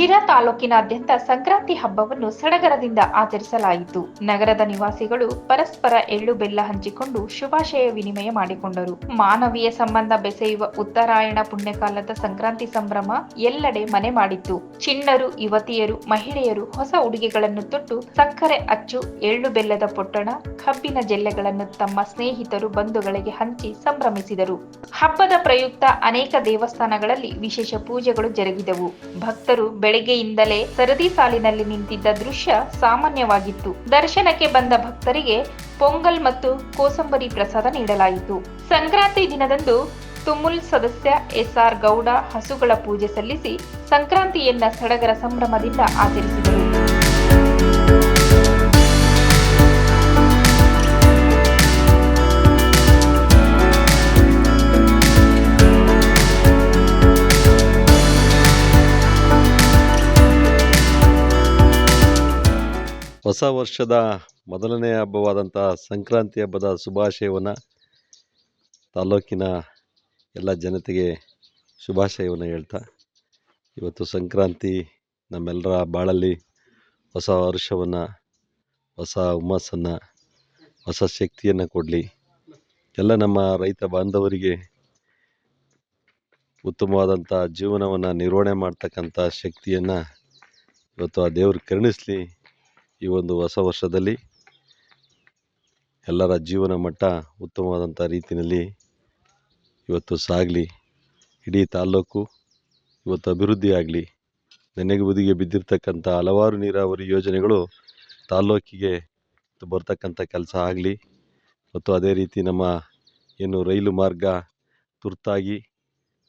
ಶಿರಾ ತಾಲೂಕಿನಾದ್ಯಂತ ಸಂಕ್ರಾಂತಿ ಹಬ್ಬವನ್ನು ಸಡಗರದಿಂದ ಆಚರಿಸಲಾಯಿತು. ನಗರದ ನಿವಾಸಿಗಳು ಪರಸ್ಪರ ಎಳ್ಳು ಬೆಲ್ಲ ಹಂಚಿಕೊಂಡು ಶುಭಾಶಯ ವಿನಿಮಯ ಮಾಡಿಕೊಂಡರು. ಮಾನವೀಯ ಸಂಬಂಧ ಬೆಸೆಯುವ ಉತ್ತರಾಯಣ ಪುಣ್ಯಕಾಲದ ಸಂಕ್ರಾಂತಿ ಸಂಭ್ರಮ ಎಲ್ಲೆಡೆ ಮನೆ ಮಾಡಿತ್ತು. ಚಿಣ್ಣರು, ಯುವತಿಯರು, ಮಹಿಳೆಯರು ಹೊಸ ಉಡುಗೆಗಳನ್ನು ತೊಟ್ಟು ಸಕ್ಕರೆ ಅಚ್ಚು, ಎಳ್ಳು ಬೆಲ್ಲದ ಪೊಟ್ಟಣ, ಕಬ್ಬಿನ ಜಲ್ಲೆಗಳನ್ನು ತಮ್ಮ ಸ್ನೇಹಿತರು ಬಂಧುಗಳಿಗೆ ಹಂಚಿ ಸಂಭ್ರಮಿಸಿದರು. ಹಬ್ಬದ ಪ್ರಯುಕ್ತ ಅನೇಕ ದೇವಸ್ಥಾನಗಳಲ್ಲಿ ವಿಶೇಷ ಪೂಜೆಗಳು ಜರುಗಿದವು. ಭಕ್ತರು ಬೆಳಗ್ಗೆಯಿಂದಲೇ ಸರದಿ ಸಾಲಿನಲ್ಲಿ ನಿಂತಿದ್ದ ದೃಶ್ಯ ಸಾಮಾನ್ಯವಾಗಿತ್ತು. ದರ್ಶನಕ್ಕೆ ಬಂದ ಭಕ್ತರಿಗೆ ಪೊಂಗಲ್ ಮತ್ತು ಕೋಸಂಬರಿ ಪ್ರಸಾದ ನೀಡಲಾಯಿತು. ಸಂಕ್ರಾಂತಿ ದಿನದಂದು ತುಮುಲ್ ಸದಸ್ಯ ಎಸ್ಆರ್ ಗೌಡ ಹಸುಗಳ ಪೂಜೆ ಸಲ್ಲಿಸಿ ಸಂಕ್ರಾಂತಿಯನ್ನ ಸಡಗರ ಸಂಭ್ರಮದಿಂದ ಆಚರಿಸಿದರು. ಹೊಸ ವರ್ಷದ ಮೊದಲನೇ ಹಬ್ಬವಾದಂಥ ಸಂಕ್ರಾಂತಿ ಹಬ್ಬದ ಶುಭಾಶಯವನ್ನು ತಾಲೂಕಿನ ಎಲ್ಲ ಜನತೆಗೆ ಶುಭಾಶಯವನ್ನು ಹೇಳ್ತಾ, ಇವತ್ತು ಸಂಕ್ರಾಂತಿ ನಮ್ಮೆಲ್ಲರ ಬಾಳಲ್ಲಿ ಹೊಸ ವರ್ಷವನ್ನು, ಹೊಸ ಹುಮ್ಮಸ್ಸನ್ನು, ಹೊಸ ಶಕ್ತಿಯನ್ನು ಕೊಡಲಿ. ಎಲ್ಲ ನಮ್ಮ ರೈತ ಬಾಂಧವರಿಗೆ ಉತ್ತಮವಾದಂಥ ಜೀವನವನ್ನು ನಿರ್ವಹಣೆ ಮಾಡ್ತಕ್ಕಂಥ ಶಕ್ತಿಯನ್ನು ಇವತ್ತು ಆ ದೇವರು ಕರುಣಿಸಲಿ. ಈ ಒಂದು ಹೊಸ ವರ್ಷದಲ್ಲಿ ಎಲ್ಲರ ಜೀವನ ಮಟ್ಟ ಉತ್ತಮವಾದಂಥ ರೀತಿಯಲ್ಲಿ ಇವತ್ತು ಸಾಗಲಿ. ಇಡೀ ತಾಲ್ಲೂಕು ಇವತ್ತು ಅಭಿವೃದ್ಧಿ ಆಗಲಿ. ನೆನೆಗೆ ಬುದಿಗೆ ಬಿದ್ದಿರ್ತಕ್ಕಂಥ ಹಲವಾರು ನೀರಾವರಿ ಯೋಜನೆಗಳು ತಾಲ್ಲೂಕಿಗೆ ಬರ್ತಕ್ಕಂಥ ಕೆಲಸ ಆಗಲಿ. ಮತ್ತು ಅದೇ ರೀತಿ ನಮ್ಮ ಏನು ರೈಲು ಮಾರ್ಗ ತುರ್ತಾಗಿ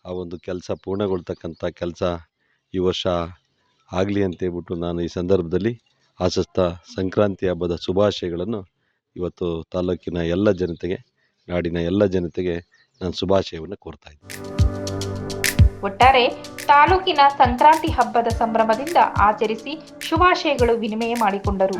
ಆ ಒಂದು ಕೆಲಸ ಪೂರ್ಣಗೊಳ್ತಕ್ಕಂಥ ಕೆಲಸ ಈ ವರ್ಷ ಆಗಲಿ ಅಂತೇಳ್ಬಿಟ್ಟು ನಾನು ಈ ಸಂದರ್ಭದಲ್ಲಿ ಆಶಿಸ್ತಾ ಸಂಕ್ರಾಂತಿ ಹಬ್ಬದ ಶುಭಾಶಯಗಳನ್ನು ಇವತ್ತು ತಾಲೂಕಿನ ಎಲ್ಲ ಜನತೆಗೆ, ನಾಡಿನ ಎಲ್ಲ ಜನತೆಗೆ ನಾನು ಶುಭಾಶಯವನ್ನು ಕೋರ್ತಾ ಇದ್ದೀನಿ ಒಟ್ಟಾರೆ ತಾಲೂಕಿನ ಸಂಕ್ರಾಂತಿ ಹಬ್ಬದ ಸಂಭ್ರಮದಿಂದ ಆಚರಿಸಿ ಶುಭಾಶಯಗಳು ವಿನಿಮಯ ಮಾಡಿಕೊಂಡರು.